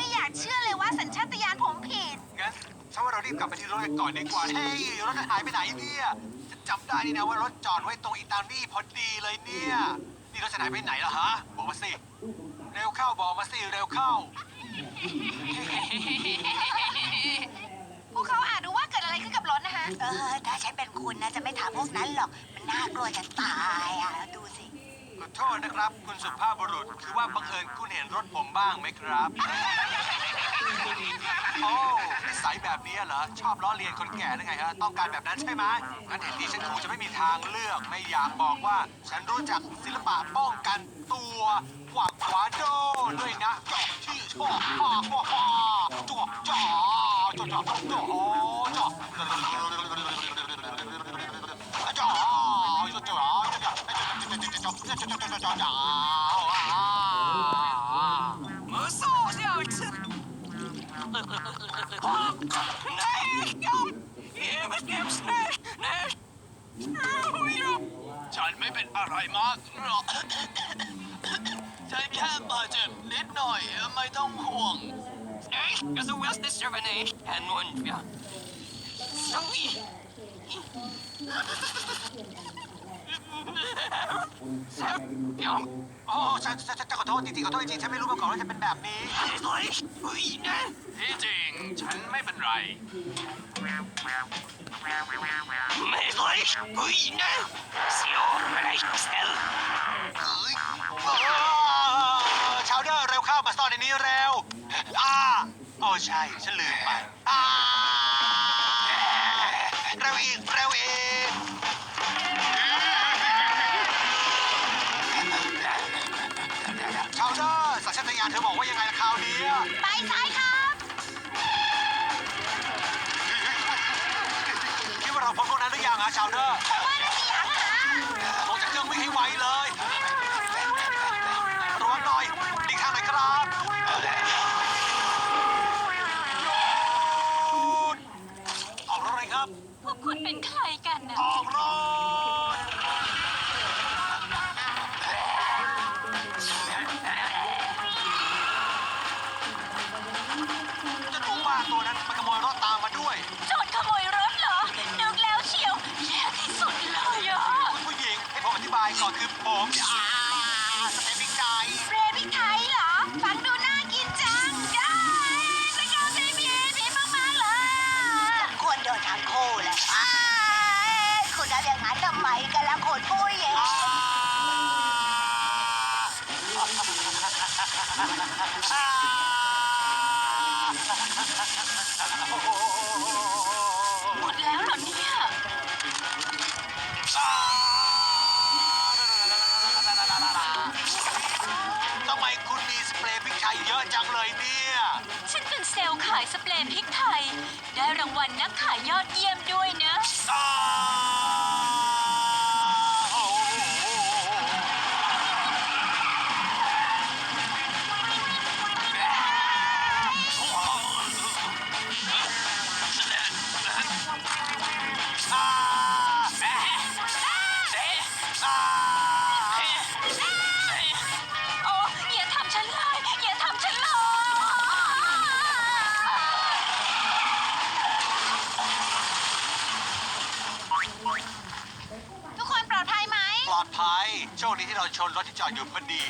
ไม่อยากเชื่อเลยว่าสัญชาตญาณผมผิด งั้นฉันว่าเรารีบกลับไปที่รถก่อนดีกว่า เฮ้ย รถหายไปไหนเนี่ยฉันจำได้นี่นะว่ารถจอดไว้ตรงอิตาลีพอดีเลยเนี่ย นี่รถจะหายไปไหนล่ะฮะ บอกมาสิ เร็วเข้าบอกมาสิเร็วเข้า พวกเขาอาจรู้ว่าเกิดอะไรขึ้นกับรถนะคะ เออ ถ้าใช้เป็นคุณนะ จะไม่ถามพวกนั้นหรอก มันน่ากลัวจะตายอะ ดูสิ ขอโทษนะครับ คุณสุภาพบุรุษ คือว่าบังเอิญคุณเห็นรถผมบ้างไหมครับ โอ้นิสัยแบบนี้เหรอ ชอบล้อเลียนคนแก่หรือไงฮะ ต้องการแบบนั้นใช่ไหมงั้นเห็นทีฉันคงจะไม่มีทางเลือก ไม่อยากบอกว่า ฉันรู้จักศิลปะป้องกันตัวกวาดขวาโดด้วยนะจอกที่ชอบฮ่าฮ่าฮ่าจ่อจ่อจ่อจ่อจ่อจ่อ ฉันไม่เป็นอะไรมากหรอก ฉันแค่บาดเจ็บนิดหน่อยไม่ต้องห่วง Echt? Also, was ist aber nicht? Herr Mund, ja. Sorry. โอ้ฉันฉันฉันขอโทษจริงๆขอโทษจริงๆฉันไม่รู้มาก่อนว่าจะเป็นแบบนี้ Ui, ne? ที่จริงฉันไม่เป็นไร Möglich. Ui, ne? So, vielleicht schnell. ชาวเดอร์เร็วเข้ามาซ่อนในนี้เร็วอ่าโอ้ใช่ฉันลืมไปอ่า ชาวเดอร์สัญชาตญาณเธอบอกว่ายังไงล่ะคราวนี้ไปซ้ายครับ คิดว่าเราพ้นพวกนั้นหรือยังฮะชาวเดอร์ว่าน่าจะยังอะฮะลงจากเครื่องวิ่งให้ไวเลยระวังหน่อยดีทางหน่อยครับหยุดออกรถเลยครับ พวกคุณเป็นใครกันนะออกร คือผมอ่ เยอะจังเลยเนี่ย ฉันเป็นเซลล์ขายสเปรย์พริกไทย ได้รางวัลนักขายยอดเยี่ยมด้วยนะ อ่า ภัย โชคดีที่เราชนรถที่จอดอยู่พอดี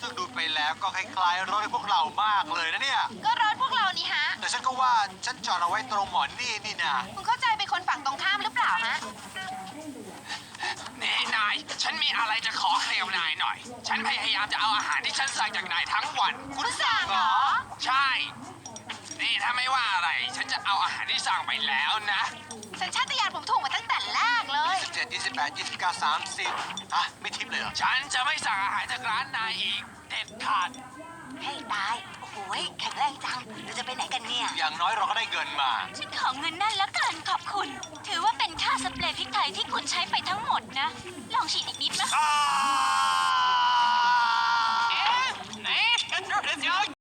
ซึ่งดูไปแล้วก็คล้ายๆรถพวกเรามากเลยนะเนี่ย ก็รถพวกเรานี่ฮะ แต่ฉันก็ว่าฉันจอดเอาไว้ตรงหมอนนี่นี่นะคุณเข้าใจเป็นคนฝั่งตรงข้ามหรือเปล่าฮะ นี่นาย ฉันมีอะไรจะขอเคลียร์นายหน่อย ฉันพยายามจะเอาอาหารที่ฉันสั่งจากนายทั้งวัน คุณสั่งเหรอ ใช่ นี่ถ้าไม่ว่าอะไร ฉันจะเอาอาหารที่สั่งไปแล้วนะสัญชาตญาณผมถูกมาตั้งแต่แรกเลย17 28 29 30อะไม่ทิปเลยเหรอ ฉันจะไม่สั่งอาหารจากร้านนายอีก เด็ดขาดให้ตาย โอ้โหยแข็งแรงจัง เราจะไปไหนกันเนี่ย อย่างน้อยเราก็ได้เงินมา ฉันขอเงินนั่นแล้วกันขอบคุณ ถือว่าเป็นค่าสเปรย์พริกไทยที่คุณใช้ไปทั้งหมดนะ ลองฉีดอีกนิดนะอ่า